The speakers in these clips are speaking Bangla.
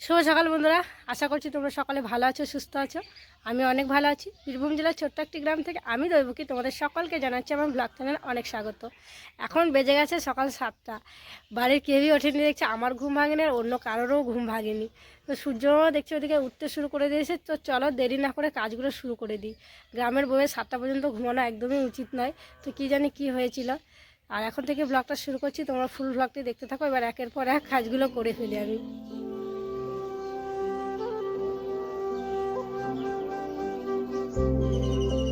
শুভ সকাল বন্ধুরা। আশা করছি তোমরা সকালে ভালো আছো, সুস্থ আছো। আমি অনেক ভালো আছি। বীরভূম জেলার ছোট্ট একটি গ্রাম থেকে আমি দৈবকী। তোমাদের সকলকে জানাচ্ছি আমার ব্লগ চ্যানেল অনেক স্বাগত। এখন বেজে গেছে সকাল সাতটা। বাড়ির কেউই ওঠেনি দেখছে। আমার ঘুম ভাঙেনি আর অন্য কারোরও ঘুম ভাঙেনি। তো সূর্য দেখছি ওদিকে উঠতে শুরু করে দিয়েছে। তো চলো দেরি না করে কাজগুলো শুরু করে দিই। গ্রামের বউয়ের সাতটা পর্যন্ত ঘুমানো একদমই উচিত নয়। তো কী জানি কী হয়েছিল। আর এখন থেকে ব্লগটা শুরু করছি। তোমরা ফুল ব্লগটি দেখতে থাকো। এবার একের পর এক কাজগুলো করে ফেলি আমি। Música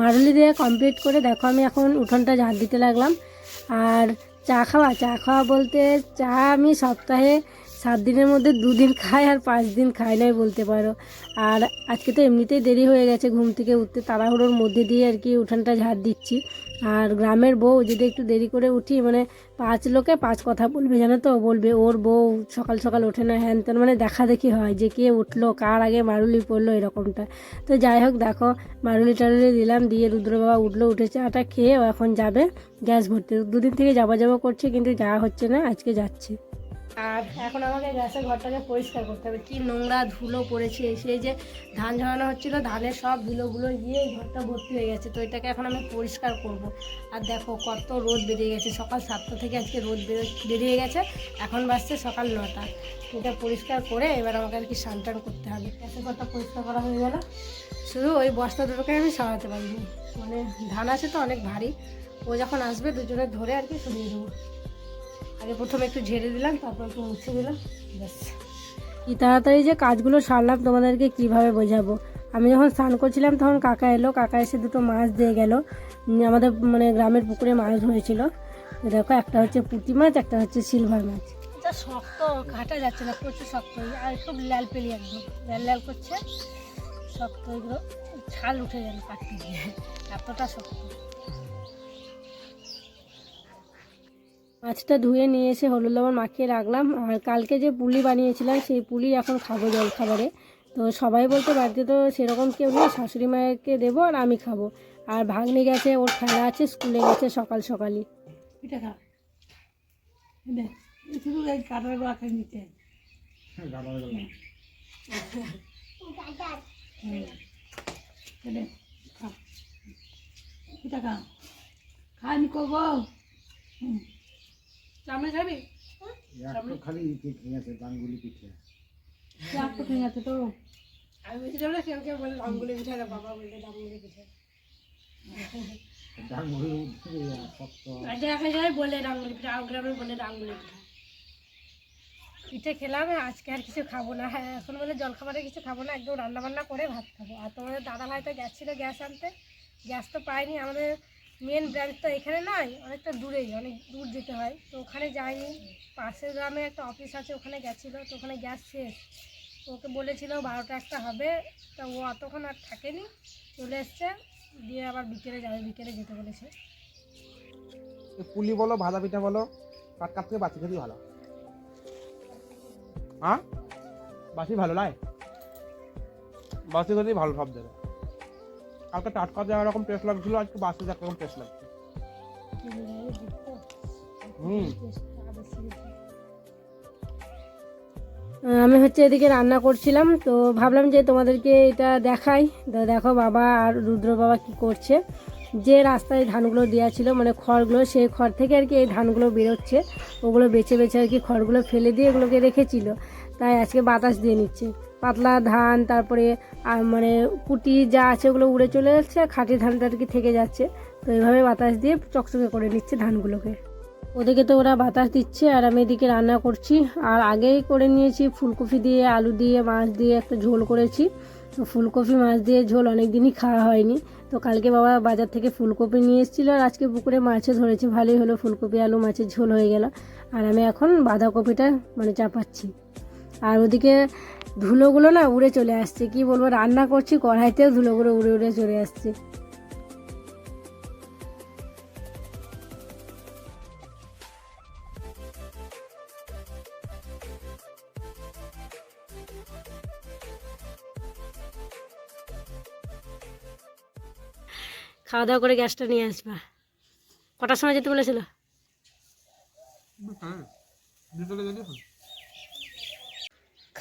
মারুলি দিয়ে কমপ্লিট করে দেখো, আমি এখন উঠোনটা ঝাঁট দিতে লাগলাম। আর চা খাওয়া? চা খাওয়া বলতে চা আমি সপ্তাহে সাত দিনের মধ্যে দুদিন খায় আর পাঁচ দিন খাই নাই বলতে পারো। আর আজকে তো এমনিতেই দেরি হয়ে গেছে ঘুম থেকে উঠতে, তাড়াহুড়োর মধ্যে দিয়ে আর কি উঠানটা ঝাড় দিচ্ছি। আর গ্রামের বউ যদি একটু দেরি করে উঠি মানে পাঁচ লোকে পাঁচ কথা বলবে, জানো তো, বলবে, ওর বউ সকাল সকাল ওঠে না। হ্যান ত্যান মানে দেখা দেখি হয় যে কে উঠল, কার আগে মারুলি পড়ল, এরকমটা। তো যাই হোক, দেখো, মারুলি টারুলি দিলাম, দিয়ে রুদ্র বাবা উঠল উঠে চাটা খেয়ে এখন যাবে, গ্যাস ভরতে। দুদিন থেকে যাবা যাবা করছে, কিন্তু যাওয়া হচ্ছে না, আজকে যাচ্ছে। আর এখন আমাকে গ্যাসের ঘরটাকে পরিষ্কার করতে হবে। কি নোংরা ধুলো পড়েছে, সেই যে ধান ঝরানো হচ্ছিল, ধানের সব ধুলোগুলো গিয়ে ঘরটা ভর্তি হয়ে গেছে। তো এটাকে এখন আমি পরিষ্কার করব। আর দেখো কত রোদ বেরিয়ে গেছে, সকাল সাতটা থেকে আজকে রোদ বেরিয়ে গেছে, এখন বাজছে সকাল নটা। এটা পরিষ্কার করে এবার আমাকে আর কি স্নান টান করতে হবে। গ্যাসের ঘরটা পরিষ্কার করা হয়ে গেল। শুধু ওই বস্তা দুটোকে আমি সরাতে পারিনি। মানে ধান আছে তো, অনেক ভারী। ও যখন আসবে দুজনে ধরে আর কি সরিয়ে দেবো। আগে প্রথমে একটু ঝেড়ে দিলাম তারপর একটু মুছে দিলাম ব্যাস। কি তাড়াতাড়ি যে কাজগুলো সারলাম তোমাদেরকে কীভাবে বোঝাবো? আমি যখন স্নান করছিলাম তখন কাকা এলো কাকা এসে দুটো মাছ দিয়ে গেল। আমাদের মানে গ্রামের পুকুরে মাছ ধরেছিল। তো দেখো একটা হচ্ছে পুঁটি মাছ একটা হচ্ছে সিলভার মাছ। এটা শক্ত কাটা যাচ্ছে না প্রচুর শক্ত। আর খুব লাল পেলি একদম লাল লাল করছে শক্ত এগুলো ছাল উঠে গেল কাটতে গিয়ে এতটা শক্ত। মাছটা ধুয়ে নিয়ে এসে হলুদ লবণ মাখিয়ে রাখলাম। আর কালকে যে পুলি বানিয়েছিলাম সেই পুলি এখন খাব জল খাবারে তো সবাই বলতে বাড়িতে তো সেরকম কেউ নেই শাশুড়ি মায়েরকে দেবো আর আমি খাব। আর ভাগ্নি গেছে ওর খেলা আছে স্কুলে গেছে সকাল সকালই। খা। শুধু এই কাটার গোড়া খেয়ে নিতে। খা। নি করব চামড়ে খাবি একটু খালি পিঠে আছে গাঙ্গুলি পিঠে আছে তো। আমি বলছিলাম না কেউ কেউ বলে আঙ্গুলি পিঠা না বাবা বলে আঙ্গুলি পিঠা। দেখা যায় বলে আঙ্গুলি পিঠা আর গ্রামে বলে পিঠা। পিঠে খেলাম আজকে আর কিছু খাব না। হ্যাঁ এখন বলে জলখাবারে কিছু খাব না একদম রান্না বান্না করে ভাত খাব। আর তোমাদের দাদা ভাই তো গেছিল গ্যাস আনতে। গ্যাস তো পাইনি আমাদের মেন ব্রাঞ্চ তো এখানে নয়, অনেকটা দূরেই, অনেক দূর যেতে হয়। তো ওখানে যাইনি, পাশের গ্রামে একটা অফিস আছে, ওখানে গেছিল, তো ওখানে গ্যাস শেষ। ওকে বলেছিল বারোটা একটা হবে, তা ও অতক্ষণ আর থাকেনি, চলে এসছে দিয়ে আবার বিকেলে যাবে, বিকেলে যেতে বলেছে। পুলি বলো, ভাজা পিঠা বলো কাটকাপ থেকে বাসি খেতেই ভালো? হ্যাঁ? বাসি ভালো নয় বাসি খেতেই ভালো সব জায়গায়। কালকে টাটকা যা রকম টেস্ট লাগছিল, আজকে বাসে বাসি একরকম টেস্ট লাগছে। হুম। আমি হচ্ছে এদিকে রান্না করছিলাম, তো ভাবলাম যে তোমাদেরকে এটা দেখাই। তো দেখো বাবা আর রুদ্র বাবা কি করছে। যে রাস্তায় ধানগুলো দেওয়া ছিল মানে খড়গুলো, সেই খড় থেকে আর কি এই ধানগুলো বেরোচ্ছে। ওগুলো বেছে বেছে আর কি খড়গুলো ফেলে দিয়ে এগুলোকে রেখেছিল। তাই আজকে বাতাস দিয়ে নিচ্ছে। পাতলা ধান, তারপরে মানে কুটি যা আছে ওগুলো উড়ে চলে যাচ্ছে আর খাঁটি ধানটা আর কি থেকে যাচ্ছে। তো এইভাবে বাতাস দিয়ে চকচকে করে নিচ্ছে ধানগুলোকে। ওদিকে তো ওরা বাতাস দিচ্ছে আর আমি এদিকে রান্না করছি। আর আগেই করে নিয়েছি ফুলকপি দিয়ে, আলু দিয়ে, মাছ দিয়ে একটা ঝোল করেছি। তো ফুলকপি, মাছ দিয়ে ঝোল অনেক দিনই খাওয়া হয়নি। তো কালকে বাবা বাজার থেকে ফুলকপি নিয়ে এসেছিল আর আজকে পুকুরে মাছও ধরেছে। ভালোই হলো ফুলকপি, আলু, মাছের ঝোল হয়ে গেল। আর আমি এখন বাঁধাকপিটা মানে চাপাচ্ছি। আর ওদিকে ধুলোগুলো না উড়ে চলে আসছে। কি বলব রান্না করছি কড়াইতেও ধুলোগুলো উড়ে উড়ে চলে আসছে। খাওয়া দাওয়া করে গ্যাসটা নিয়ে আসবা। কটার সময় যেতে বলেছিল?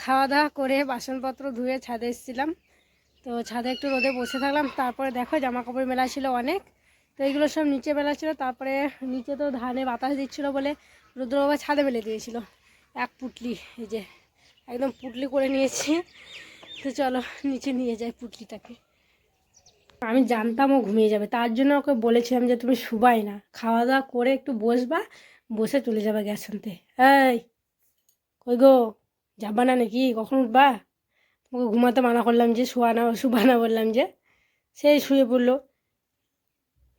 খাওয়া দাওয়া করে বাসনপত্র ধুয়ে ছাদে এসেছিলাম। তো ছাদে একটু রোদে বসে থাকলাম। তারপরে দেখো জামা কাপড় মেলা ছিল অনেক। তো এইগুলো সব নিচে মেলা ছিল। তারপরে নিচে তো ধানে বাতাস দিচ্ছিল বলে রুদ্র বাবা ছাদে মেলে দিয়েছিল। এক পুটলি, এই যে একদম পুটলি করে নিয়েছি। তো চলো নিচে নিয়ে যাই পুটলিটাকে। আমি জানতাম ও ঘুমিয়ে যাবে। তার জন্য ওকে বলেছিলাম যে তুমি শুবাই না। খাওয়া দাওয়া করে একটু বসবা, বসে চলে যাবে গ্যাস আনতে। এই, কই গো? যাবা না নাকি? কখন উঠবা? ওকে ঘুমাতে মানা করলাম যে শোয়া না শুবা না বললাম যে সেই শুয়ে পড়ল।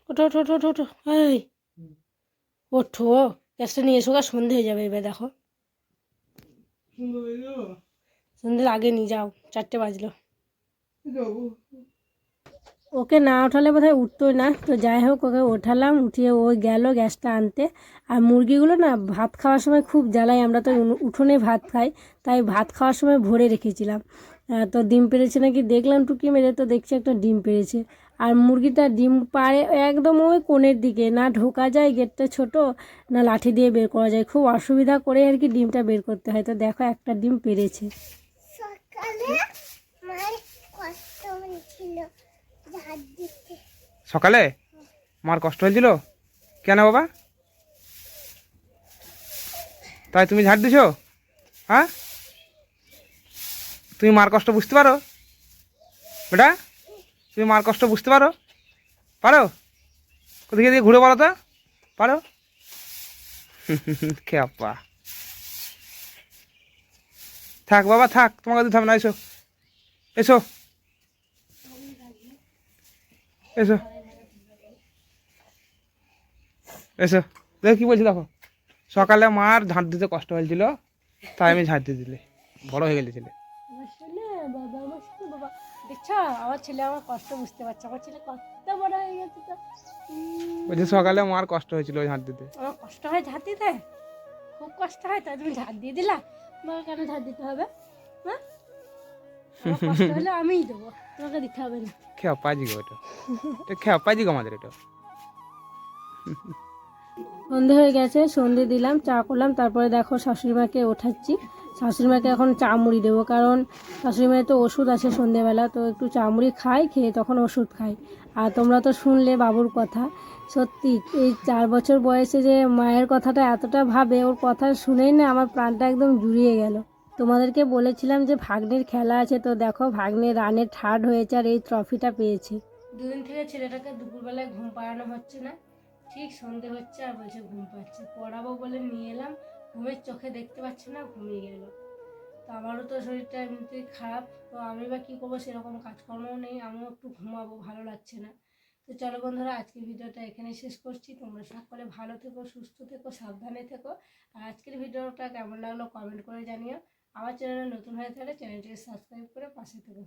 ওঠো ওঠো ওঠো ওঠো এই ওঠো। গ্যাসটা নিয়ে এসো গা সন্ধে হয়ে যাবে এবার দেখো। সন্ধ্যের আগে নিয়ে যাও চারটে বাজলো। ওকে না ওঠালে বোধহয় উঠতোই না। তো যাই হোক, ওকে ওঠালাম, উঠিয়ে ও গেল গ্যাসটা আনতে। আর মুরগিগুলো না ভাত খাওয়ার সময় খুব জ্বালাই আমরা তো উঠোনে ভাত খাই, তাই ভাত খাওয়ার সময় ভরে রেখেছিলাম। তো ডিম পেরেছে নাকি? দেখলাম টুকি মেরে, তো দেখছি একটা ডিম পেরেছে। আর মুরগিটা ডিম পাড়ে একদম ওই কোণের দিকে, না ঢোকা যায় গেটটা ছোট, না লাঠি দিয়ে বের করা যায়। খুব অসুবিধা করে আর কি ডিমটা বের করতে হয়। তো দেখো একটা ডিম পেরেছে। সকালে কষ্ট হয়েছিল। সকালে? মার কষ্ট হয়েছিল? কেন বাবা? তাই তুমি ঝাড় দিছো? হ্যাঁ? তুমি মার কষ্ট বুঝতে পারো? বেটা, তুমি মার কষ্ট বুঝতে পারো? পারো? কোথায় দিয়ে ঘুরে বলো তো। পারো? খেপা থাক বাবা, থাক, তোমাকে দিতে হবে না, এসো। এসো। এসো। এসো। দেখো কি বলছি দেখো। সকালে মার ঝাঁট দিতে কষ্ট হয়েছিল তাই আমি ঝাঁট দিয়ে দিলে। বড় হয়ে গেলে ছেলে। দেখছ আমার ছেলে আমার কষ্ট বুঝতে পারছে আমার ছেলে কত বড় হয়ে গেছে তো। বলছি সকালে মার কষ্ট হয়েছিল ঝাঁট দিতে। আমার কষ্ট হয় ঝাঁট দিতে? খুব কষ্ট হয় তাই তুমি ঝাঁট দিয়ে দিলা। তোমাকে কেন ঝাঁট দিতে হবে হ্যাঁ? কষ্ট হলে আমিই দেবো তোমাকে দিতে হবে না। সন্ধে হয়ে গেছে, সন্ধে দিলাম, চা করলাম, তারপরে দেখো শাশুড়ি মাকে ওঠাচ্ছি। শাশুড়ি মাকে এখন চা মুড়ি দেবো, কারণ শাশুড়ি মায়ের তো ওষুধ আছে সন্ধেবেলা, তো একটু চা মুড়ি খাই, খেয়ে তখন ওষুধ খাই। আর তোমরা তো শুনলে বাবুর কথা, সত্যি এই চার বছর বয়সে যে মায়ের কথাটা এতটা ভাবে, ওর কথা শুনেই না আমার প্রাণটা একদম জুড়িয়ে গেল। তোমাদেরকে বলেছিলাম যে ভাগ্নের খেলা আছে, তো দেখো ভাগ্নে রানে থার্ড হয়েছে আর এই ট্রফিটা পেয়েছে। দুদিন থেকে ছেলেটাকে দুপুরবেলায় ঘুম পাড়ানো হচ্ছে না। ঠিক সন্ধে হচ্ছে আর বলছে ঘুম পাচ্ছে। পড়াবো বলে নিয়ে এলাম, ঘুমের চোখে দেখতে পাচ্ছে না, ঘুমিয়ে গেল। তো আমারও তো শরীরটা এমনিতেই খারাপ, তো আমি বা কী করব সেরকম কাজকর্মও নেই, আমিও একটু ঘুমাবো, ভালো লাগছে না। তো চলো বন্ধুরা আজকের ভিডিওটা এখানে শেষ করছি। তোমরা সকলে ভালো থেকো, সুস্থ থেকো, সাবধানে থেকো। আর আজকের ভিডিওটা কেমন লাগল কমেন্ট করে জানিও। আমার চ্যানেলে নতুন হয়ে থাকলে চ্যানেলটিকে সাবস্ক্রাইব করে পাশে থেকো